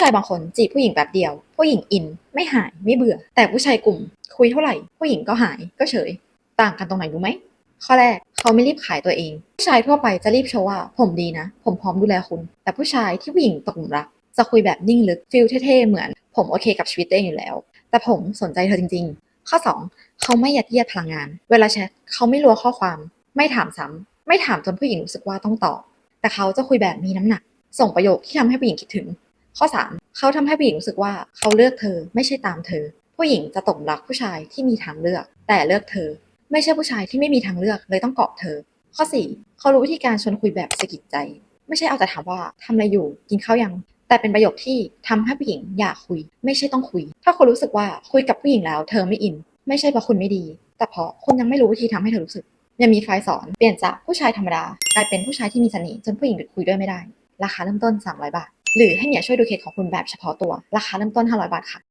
ชายบางคนจีบผู้หญิงแบบเดียว ผู้หญิงอินไม่หายไม่เบื่อ แต่ผู้ชายกลุ่ม คุยเท่าไหร่ ผู้หญิงก็หายก็เฉย ต่างกันตรงไหนรู้ไหมข้อแรกเขาไม่รีบขายตัวเอง ผู้ชายทั่วไปจะรีบโชว์ว่า ผมดีนะ ผมพร้อมดูแลคุณ แต่ผู้ชายที่ผู้หญิงตกหลุมรัก จะคุยแบบนิ่งลึกฟิลเท่ๆเหมือน ผมโอเคกับชีวิตตัวเองอยู่แล้ว แต่ผมสนใจเธอจริง ๆ ข้อ 2 เขาไม่ยัดเยียดพลังงาน เวลาแชทเขาไม่รัวข้อความ ไม่ถามซ้ำไม่ถามจนผู้หญิงรู้สึกว่าต้องตอบแต่เขาจะคุยแบบมีน้ำหนัก ส่งประโยคที่ทำให้ผู้หญิงคิดถึง ข้อ 3 เขาทำให้ผู้หญิงรู้สึกว่าเขาเลือกเธอไม่ใช่ตามเธอ ผู้หญิงจะตกหลักผู้ชายที่มีทางเลือก แต่เลือกเธอ ไม่ใช่ผู้ชายที่ไม่มีทางเลือกเลยต้องเกาะเธอ ข้อ 4 เขารู้วิธีการชวนคุยแบบสะกิดใจ ไม่ใช่เอาแต่ถามว่าทำอะไรอยู่กินข้าวยังแต่เป็นประโยคที่ทำให้ผู้หญิงอยากคุย ไม่ใช่ต้องคุย ถ้าคุณรู้สึกว่าคุยกับผู้หญิงแล้ว เธอไม่อิน ไม่ใช่เพราะคุณไม่ดี แต่เพราะคุณยังไม่รู้วิธีทำให้เธอรู้สึก ยังมีไฟล์สอนเปลี่ยนจากผู้ชายธรรมดากลายเป็นผู้ชายที่มีเสน่ห์จนผู้หญิงหยุดคุยด้วยไม่ได้ ราคาเริ่มต้น 300 บาท หรือให้เนี่ยช่วยดูเคสของคุณแบบเฉพาะตัว ราคาเริ่มต้น 500 บาทค่ะ